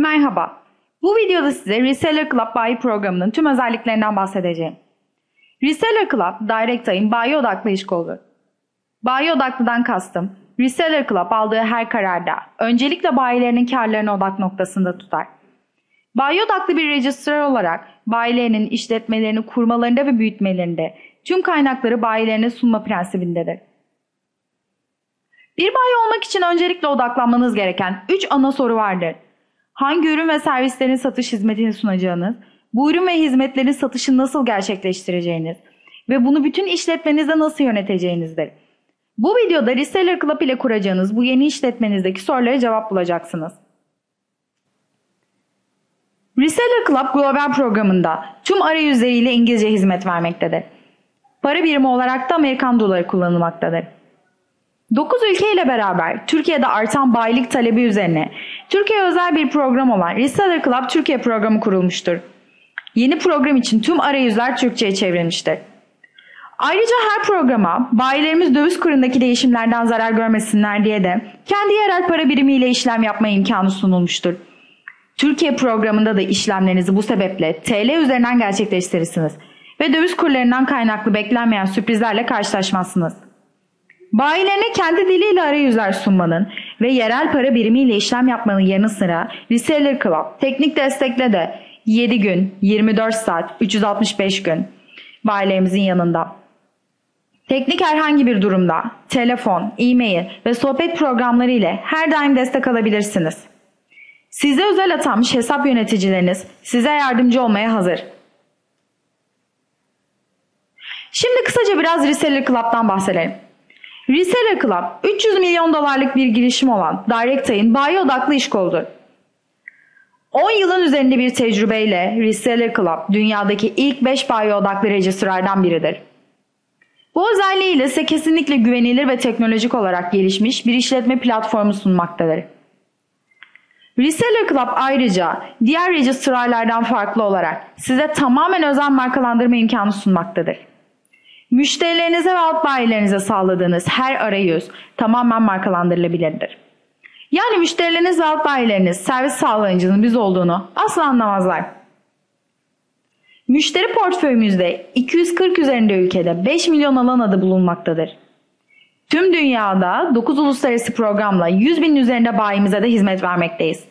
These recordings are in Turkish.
Merhaba. Bu videoda size Reseller Club bayi programının tüm özelliklerinden bahsedeceğim. Reseller Club, DirectAI'nin bayi odaklı iş kolu. Bayi odaklıdan kastım, Reseller Club aldığı her kararda öncelikle bayilerinin karlarını odak noktasında tutar. Bayi odaklı bir registrar olarak bayilerinin işletmelerini kurmalarında ve büyütmelerinde tüm kaynakları bayilerine sunma prensibindedir. Bir bayi olmak için öncelikle odaklanmanız gereken 3 ana soru vardır. Hangi ürün ve servislerin satış hizmetini sunacağınız, bu ürün ve hizmetlerin satışını nasıl gerçekleştireceğiniz ve bunu bütün işletmenizde nasıl yöneteceğinizdir. Bu videoda Reseller Club ile kuracağınız bu yeni işletmenizdeki sorulara cevap bulacaksınız. Reseller Club global programında tüm arayüzleriyle İngilizce hizmet vermektedir. Para birimi olarak da Amerikan doları kullanılmaktadır. 9 ülkeyle beraber Türkiye'de artan bayilik talebi üzerine Türkiye özel bir program olan Reseller Club Türkiye programı kurulmuştur. Yeni program için tüm arayüzler Türkçe'ye çevrilmiştir. Ayrıca her programa bayilerimiz döviz kurundaki değişimlerden zarar görmesinler diye de kendi yerel para birimiyle işlem yapma imkanı sunulmuştur. Türkiye programında da işlemlerinizi bu sebeple TL üzerinden gerçekleştirirsiniz ve döviz kurlarından kaynaklı beklenmeyen sürprizlerle karşılaşmazsınız. Bayilerine kendi diliyle arayüzler sunmanın ve yerel para birimiyle işlem yapmanın yanı sıra Reseller Club teknik destekle de 7 gün, 24 saat, 365 gün bayilerimizin yanında. Teknik herhangi bir durumda telefon, e-mail ve sohbet programları ile her daim destek alabilirsiniz. Size özel atanmış hesap yöneticileriniz size yardımcı olmaya hazır. Şimdi kısaca biraz Reseller Club'dan bahsedelim. Reseller Club 300 milyon dolarlık bir girişim olan DirectAI'nin bayi odaklı iş koludur. 10 yılın üzerinde bir tecrübeyle Reseller Club dünyadaki ilk 5 bayi odaklı registrardan biridir. Bu özelliğiyle size kesinlikle güvenilir ve teknolojik olarak gelişmiş bir işletme platformu sunmaktadır. Reseller Club ayrıca diğer registrarlardan farklı olarak size tamamen özel markalandırma imkanı sunmaktadır. Müşterilerinize ve alt bayilerinize sağladığınız her arayüz tamamen markalandırılabilirdir. Yani müşterileriniz ve alt bayileriniz servis sağlayıcının biz olduğunu asla anlamazlar. Müşteri portföyümüzde 240 üzerinde ülkede 5 milyon alan adı bulunmaktadır. Tüm dünyada 9 uluslararası programla 100 bin üzerinde bayimize de hizmet vermekteyiz.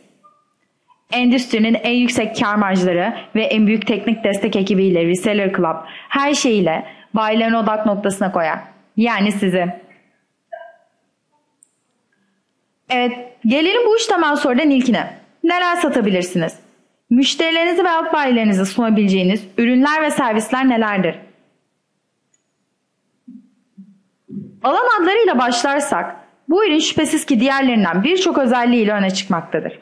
Endüstrinin en yüksek kar marjları ve en büyük teknik destek ekibiyle Reseller Club her şeyiyle bayilerin odak noktasına koyar. Yani sizi. Evet, gelelim bu üç temel sorudan ilkine. Neler satabilirsiniz? Müşterilerinizi ve alt bayilerinize sunabileceğiniz ürünler ve servisler nelerdir? Alan adlarıyla başlarsak, bu ürün şüphesiz ki diğerlerinden birçok özelliğiyle öne çıkmaktadır.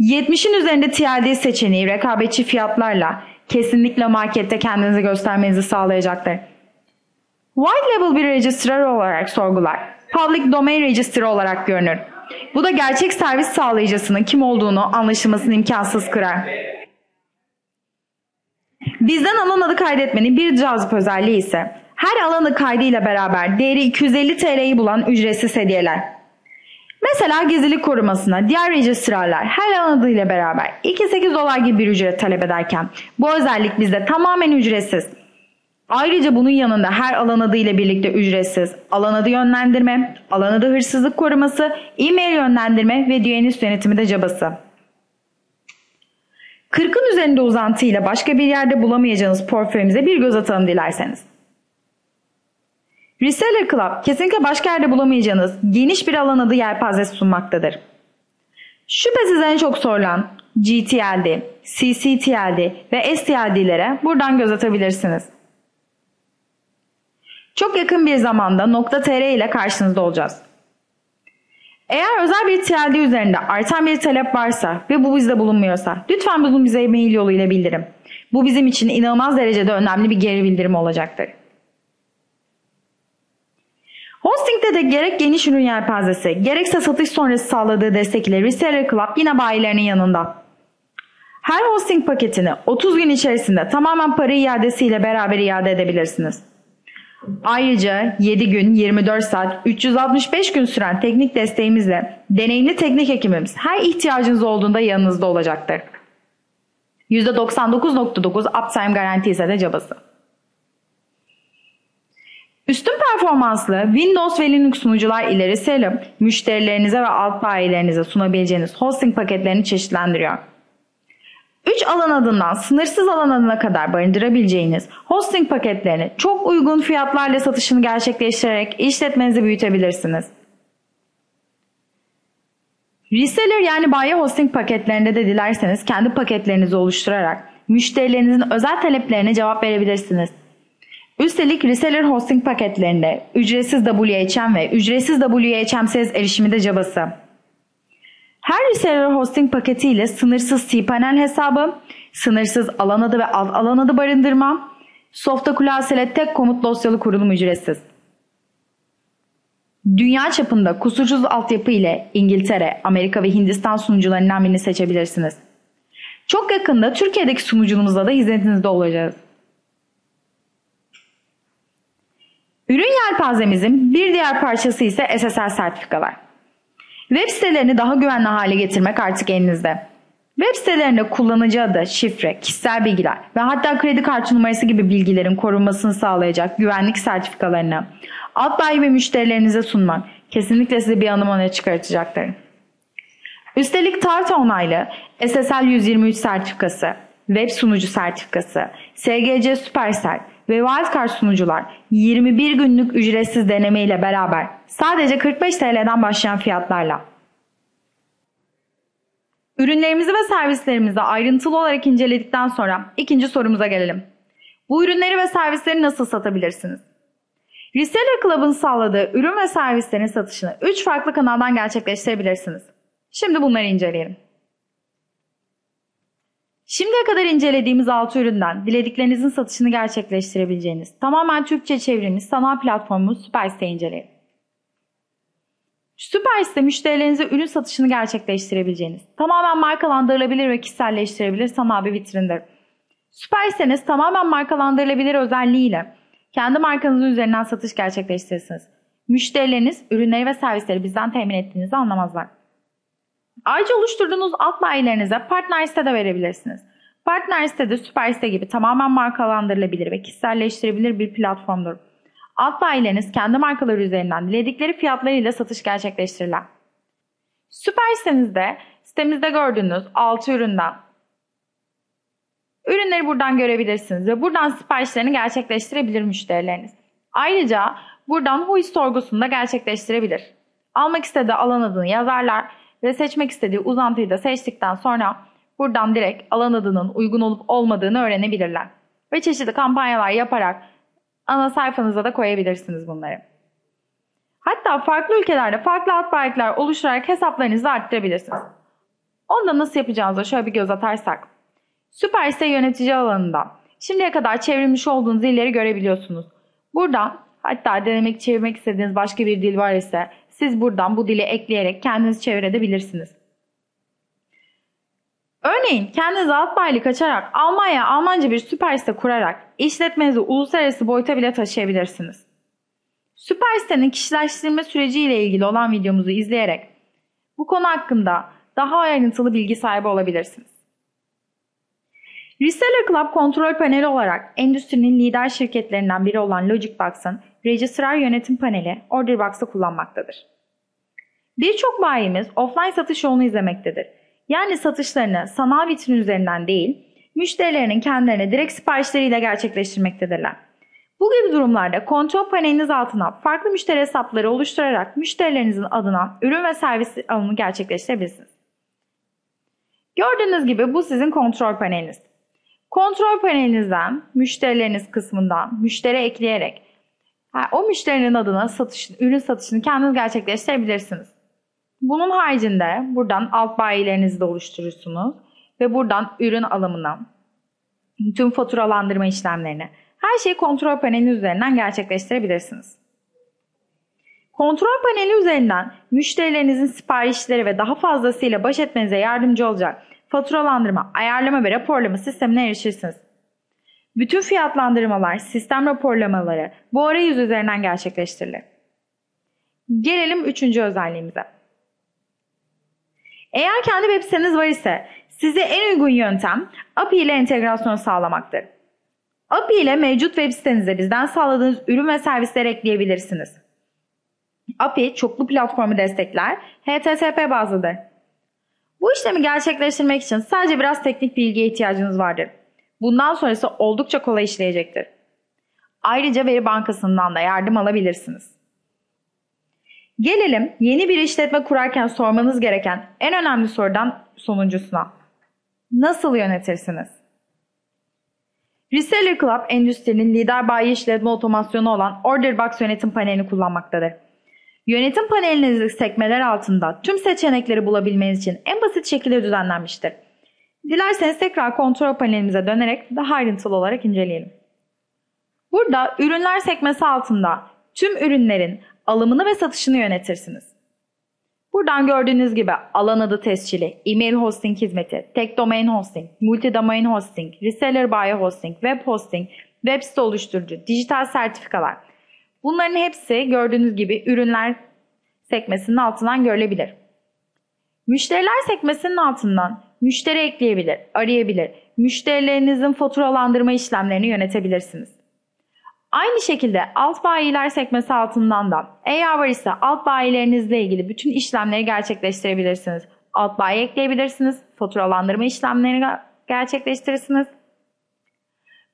70'in üzerinde TLD seçeneği rekabetçi fiyatlarla kesinlikle markette kendinizi göstermenizi sağlayacaktır. White Label bir registrar olarak sorgular. Public Domain Register olarak görünür. Bu da gerçek servis sağlayıcısının kim olduğunu anlaşılmasını imkansız kırar. Bizden alan adı kaydetmenin bir cazip özelliği ise her alanı kaydıyla beraber değeri 250 TL'yi bulan ücretsiz hediyeler. Mesela gizlilik korumasına diğer registrarlar her alan adıyla beraber 2-8 dolar gibi bir ücret talep ederken bu özellik bizde tamamen ücretsiz. Ayrıca bunun yanında her alan adı ile birlikte ücretsiz alan adı yönlendirme, alan adı hırsızlık koruması, e-mail yönlendirme ve DNS yönetimi de cabası. 40'ın üzerinde uzantı ile başka bir yerde bulamayacağınız portföyümüze bir göz atalım dilerseniz. Reseller Club kesinlikle başka yerde bulamayacağınız geniş bir alan adı yelpazesi sunmaktadır. Şüphesiz en çok sorulan GTLD, CCTLD ve STLD'lere buradan göz atabilirsiniz. Çok yakın bir zamanda .tr ile karşınızda olacağız. Eğer özel bir TLD üzerinde artan bir talep varsa ve bu bizde bulunmuyorsa lütfen bunu bize mail yoluyla bildirin. Bu bizim için inanılmaz derecede önemli bir geri bildirim olacaktır. Hosting'de de gerek geniş ürün yelpazesi, gerekse satış sonrası sağladığı destek ile Reseller Club yine bayilerinin yanında. Her hosting paketini 30 gün içerisinde tamamen para iadesiyle beraber iade edebilirsiniz. Ayrıca 7 gün, 24 saat, 365 gün süren teknik desteğimizle deneyimli teknik hekimimiz her ihtiyacınız olduğunda yanınızda olacaktır. %99.9 uptime garanti ise de cabası. Üstün performanslı Windows ve Linux sunucular ileri Salem, müşterilerinize ve alt bayilerinize sunabileceğiniz hosting paketlerini çeşitlendiriyor. 3 alan adından sınırsız alan adına kadar barındırabileceğiniz hosting paketlerini çok uygun fiyatlarla satışını gerçekleştirerek işletmenizi büyütebilirsiniz. Reseller yani bayi hosting paketlerinde de dilerseniz kendi paketlerinizi oluşturarak müşterilerinizin özel taleplerine cevap verebilirsiniz. Üstelik reseller hosting paketlerinde ücretsiz WHM ve ücretsiz WHM'siz erişimi de cabası. Her reseller hosting paketi ile sınırsız cPanel hesabı, sınırsız alan adı ve alt alan adı barındırma, Softa Kulasele tek komut dosyalı kurulum ücretsiz. Dünya çapında kusursuz altyapı ile İngiltere, Amerika ve Hindistan sunucularından birini seçebilirsiniz. Çok yakında Türkiye'deki sunucumuzda da hizmetinizde olacağız. Ürün yelpazemizin bir diğer parçası ise SSL sertifikalar. Web sitelerini daha güvenli hale getirmek artık elinizde. Web sitelerinde kullanıcı adı, şifre, kişisel bilgiler ve hatta kredi kartı numarası gibi bilgilerin korunmasını sağlayacak güvenlik sertifikalarını alt bayi ve müşterilerinize sunmak kesinlikle sizi bir adım öne çıkartacaktır. Üstelik TARTA onaylı SSL 123 sertifikası, web sunucu sertifikası, SGC Supercell ve Wildcard sunucular 21 günlük ücretsiz deneme ile beraber sadece 45 TL'den başlayan fiyatlarla. Ürünlerimizi ve servislerimizi ayrıntılı olarak inceledikten sonra ikinci sorumuza gelelim. Bu ürünleri ve servisleri nasıl satabilirsiniz? Reseller Club'ın sağladığı ürün ve servislerin satışını 3 farklı kanaldan gerçekleştirebilirsiniz. Şimdi bunları inceleyelim. Şimdiye kadar incelediğimiz 6 üründen dilediklerinizin satışını gerçekleştirebileceğiniz tamamen Türkçe çevrilmiş sanal platformumuz Süpersite'yi inceleyelim. Süpersite müşterilerinize ürün satışını gerçekleştirebileceğiniz, tamamen markalandırılabilir ve kişiselleştirebilir sanal bir vitrindir. Süpersiteniz tamamen markalandırılabilir özelliğiyle kendi markanızın üzerinden satış gerçekleştirirsiniz. Müşterileriniz ürünleri ve servisleri bizden temin ettiğinizi anlamazlar. Ayrıca oluşturduğunuz alt bayilerinize partner site de verebilirsiniz. Partner site de süper site gibi tamamen markalandırılabilir ve kişiselleştirebilir bir platformdur. Alt bayileriniz kendi markaları üzerinden diledikleri fiyatlarıyla satış gerçekleştirirler. Süper sitenizde sitemizde gördüğünüz 6 üründen ürünleri buradan görebilirsiniz ve buradan siparişlerini gerçekleştirebilir müşterileriniz. Ayrıca buradan HUI sorgusunu da gerçekleştirebilir. Almak istediği alan adını yazarlar ve seçmek istediği uzantıyı da seçtikten sonra buradan direkt alan adının uygun olup olmadığını öğrenebilirler. Ve çeşitli kampanyalar yaparak ana sayfanıza da koyabilirsiniz bunları. Hatta farklı ülkelerde farklı alt bayraklar oluşturarak hesaplarınızı arttırabilirsiniz. Onda nasıl yapacağınıza şöyle bir göz atarsak. Süper site yönetici alanında şimdiye kadar çevrilmiş olduğunuz dilleri görebiliyorsunuz. Buradan hatta denemek çevirmek istediğiniz başka bir dil var ise siz buradan bu dili ekleyerek kendiniz çevirebilirsiniz. Örneğin kendiniz alt baylık açarak Almanya Almanca bir süper site kurarak işletmenizi uluslararası boyuta bile taşıyabilirsiniz. Süper sitenin kişileştirilme süreci ile ilgili olan videomuzu izleyerek bu konu hakkında daha ayrıntılı bilgi sahibi olabilirsiniz. Reseller Club kontrol paneli olarak endüstrinin lider şirketlerinden biri olan Logicbox'ın registrar yönetim paneli Orderbox'ı kullanmaktadır. Birçok bayimiz offline satış yolunu izlemektedir. Yani satışlarını sanal vitrin üzerinden değil, müşterilerinin kendilerine direkt siparişleriyle gerçekleştirmektedirler. Bu gibi durumlarda kontrol paneliniz altına farklı müşteri hesapları oluşturarak müşterilerinizin adına ürün ve servis alımı gerçekleştirebilirsiniz. Gördüğünüz gibi bu sizin kontrol paneliniz. Kontrol panelinizden müşterileriniz kısmından müşteri ekleyerek o müşterinin adına satış, ürün satışını kendiniz gerçekleştirebilirsiniz. Bunun haricinde buradan alt bayilerinizi de oluşturursunuz ve buradan ürün alımına, tüm faturalandırma işlemlerini, her şeyi kontrol paneli üzerinden gerçekleştirebilirsiniz. Kontrol paneli üzerinden müşterilerinizin siparişleri ve daha fazlasıyla baş etmenize yardımcı olacak faturalandırma, ayarlama ve raporlama sistemine erişirsiniz. Bütün fiyatlandırmalar, sistem raporlamaları bu arayüz üzerinden gerçekleştirilir. Gelelim üçüncü özelliğimize. Eğer kendi web siteniz var ise size en uygun yöntem API ile entegrasyon sağlamaktır. API ile mevcut web sitenize bizden sağladığınız ürün ve servisleri ekleyebilirsiniz. API çoklu platformu destekler, HTTP bazlıdır. Bu işlemi gerçekleştirmek için sadece biraz teknik bilgiye ihtiyacınız vardır. Bundan sonrası oldukça kolay işleyecektir. Ayrıca veri bankasından da yardım alabilirsiniz. Gelelim yeni bir işletme kurarken sormanız gereken en önemli sorudan sonuncusuna. Nasıl yönetirsiniz? Reseller Club endüstrinin lider bayi işletme otomasyonu olan OrderBox yönetim panelini kullanmaktadır. Yönetim panelinizi sekmeler altında tüm seçenekleri bulabilmeniz için en basit şekilde düzenlenmiştir. Dilerseniz tekrar kontrol panelimize dönerek daha ayrıntılı olarak inceleyelim. Burada ürünler sekmesi altında tüm ürünlerin alımını ve satışını yönetirsiniz. Buradan gördüğünüz gibi alan adı tescili, email hosting hizmeti, tek domain hosting, multi domain hosting, reseller buyer hosting, web hosting, web site oluşturucu, dijital sertifikalar. Bunların hepsi gördüğünüz gibi ürünler sekmesinin altından görülebilir. Müşteriler sekmesinin altından müşteri ekleyebilir, arayabilir, müşterilerinizin faturalandırma işlemlerini yönetebilirsiniz. Aynı şekilde alt bayiler sekmesi altından da eğer var ise alt bayilerinizle ilgili bütün işlemleri gerçekleştirebilirsiniz. Alt bayi ekleyebilirsiniz. Faturalandırma işlemlerini gerçekleştirirsiniz.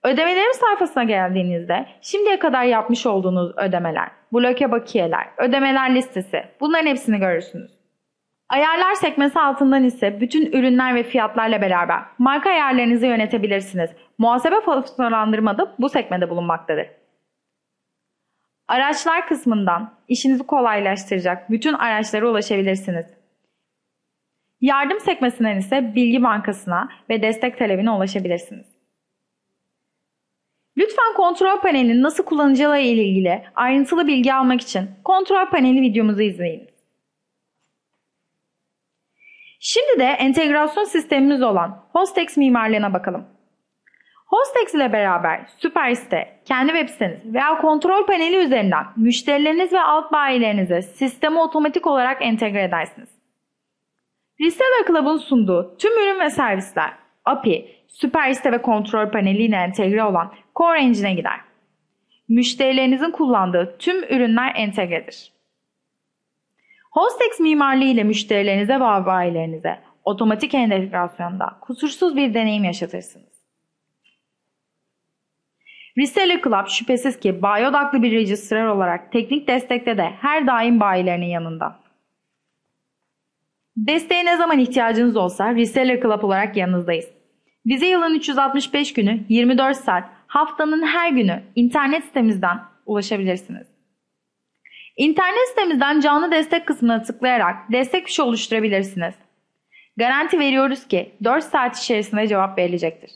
Ödemelerim sayfasına geldiğinizde şimdiye kadar yapmış olduğunuz ödemeler, bloke bakiyeler, ödemeler listesi bunların hepsini görürsünüz. Ayarlar sekmesi altından ise bütün ürünler ve fiyatlarla beraber marka ayarlarınızı yönetebilirsiniz. Muhasebe faturalandırma da bu sekmede bulunmaktadır. Araçlar kısmından işinizi kolaylaştıracak bütün araçlara ulaşabilirsiniz. Yardım sekmesinden ise bilgi bankasına ve destek talebine ulaşabilirsiniz. Lütfen kontrol panelinin nasıl kullanılacağı ile ilgili ayrıntılı bilgi almak için kontrol paneli videomuzu izleyin. Şimdi de entegrasyon sistemimiz olan Hostex mimarlığına bakalım. Hostex ile beraber Süpersite, kendi web siteniz veya kontrol paneli üzerinden müşterileriniz ve alt bayilerinize sistemi otomatik olarak entegre edersiniz. Reseller Club'ın sunduğu tüm ürün ve servisler API, Süpersite ve kontrol paneliyle entegre olan Core Engine'e gider. Müşterilerinizin kullandığı tüm ürünler entegredir. Hostex mimarlığı ile müşterilerinize ve bayilerinize otomatik entegrasyonda kusursuz bir deneyim yaşatırsınız. Reseller Club şüphesiz ki bayi odaklı bir registrar olarak teknik destekte de her daim bayilerinin yanında. Desteğe ne zaman ihtiyacınız olsa Reseller Club olarak yanınızdayız. Bize yılın 365 günü 24 saat haftanın her günü internet sitemizden ulaşabilirsiniz. İnternet sitemizden canlı destek kısmına tıklayarak destek fişi oluşturabilirsiniz. Garanti veriyoruz ki 4 saat içerisinde cevap verilecektir.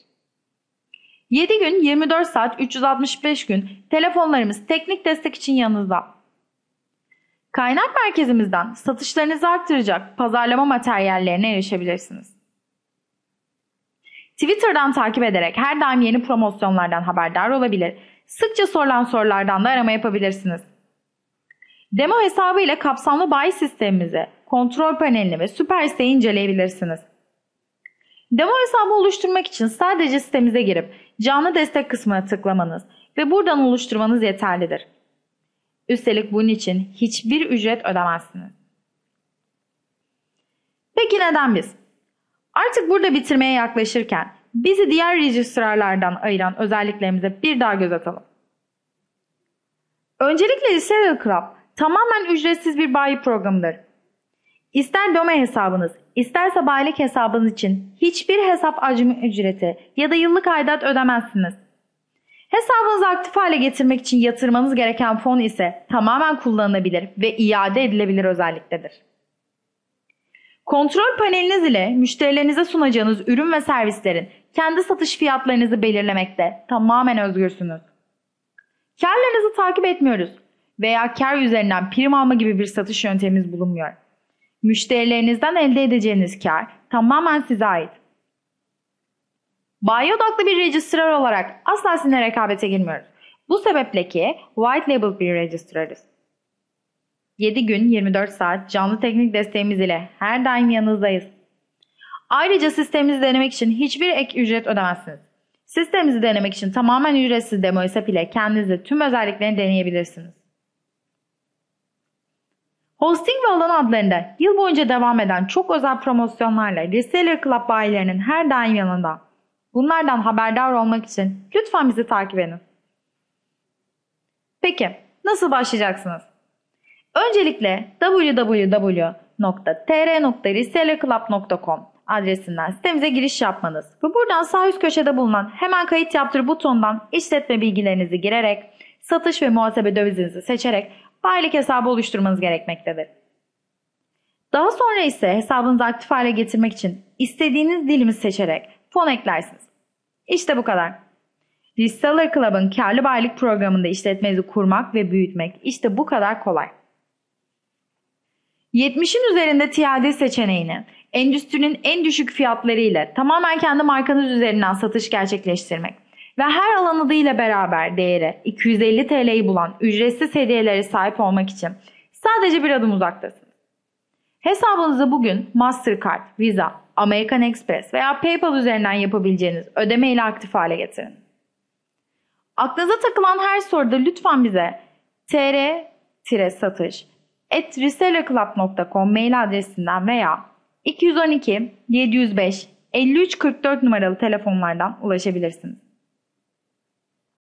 7 gün 24 saat 365 gün telefonlarımız teknik destek için yanınızda. Kaynak merkezimizden satışlarınızı arttıracak pazarlama materyallerine erişebilirsiniz. Twitter'dan takip ederek her daim yeni promosyonlardan haberdar olabilir, sıkça sorulan sorulardan da arama yapabilirsiniz. Demo hesabı ile kapsamlı bayi sistemimizi, kontrol panelini ve süper siteyi inceleyebilirsiniz. Demo hesabı oluşturmak için sadece sitemize girip canlı destek kısmına tıklamanız ve buradan oluşturmanız yeterlidir. Üstelik bunun için hiçbir ücret ödemezsiniz. Peki neden biz? Artık burada bitirmeye yaklaşırken bizi diğer registrarlardan ayıran özelliklerimize bir daha göz atalım. Öncelikle Serial Club tamamen ücretsiz bir bayi programıdır. İster domain hesabınız, isterse bayilik hesabınız için hiçbir hesap hacmi ücreti ya da yıllık aidat ödemezsiniz. Hesabınızı aktif hale getirmek için yatırmanız gereken fon ise tamamen kullanılabilir ve iade edilebilir özelliktedir. Kontrol paneliniz ile müşterilerinize sunacağınız ürün ve servislerin kendi satış fiyatlarınızı belirlemekte tamamen özgürsünüz. Karlarınızı takip etmiyoruz veya kar üzerinden prim alma gibi bir satış yöntemimiz bulunmuyor. Müşterilerinizden elde edeceğiniz kar tamamen size ait. Bayi odaklı bir registrar olarak asla sizinle rekabete girmiyoruz. Bu sebeple ki white label bir registrarız. 7 gün 24 saat canlı teknik desteğimiz ile her daim yanınızdayız. Ayrıca sistemimizi denemek için hiçbir ek ücret ödemezsiniz. Sistemimizi denemek için tamamen ücretsiz demo hesap ile kendinize tüm özelliklerini deneyebilirsiniz. Hosting ve alan adlarında yıl boyunca devam eden çok özel promosyonlarla Reseller Club bayilerinin her daim yanında. Bunlardan haberdar olmak için lütfen bizi takip edin. Peki nasıl başlayacaksınız? Öncelikle www.tr.resellerclub.com adresinden sitemize giriş yapmanız ve buradan sağ üst köşede bulunan hemen kayıt yaptır butonundan işletme bilgilerinizi girerek satış ve muhasebe dövizinizi seçerek bayilik hesabı oluşturmanız gerekmektedir. Daha sonra ise hesabınızı aktif hale getirmek için istediğiniz dilimi seçerek fon eklersiniz. İşte bu kadar. Reseller Club'ın karlı bayilik programında işletmenizi kurmak ve büyütmek işte bu kadar kolay. 70'in üzerinde TLD seçeneğini endüstrinin en düşük fiyatları ile tamamen kendi markanız üzerinden satış gerçekleştirmek ve her alan adıyla beraber değeri 250 TL'yi bulan ücretsiz hediyelere sahip olmak için sadece bir adım uzaktasınız. Hesabınızı bugün Mastercard, Visa, American Express veya PayPal üzerinden yapabileceğiniz ödeme ile aktif hale getirin. Aklınıza takılan her soruda lütfen bize tr-satış at mail adresinden veya 212 705 53 44 numaralı telefonlardan ulaşabilirsiniz.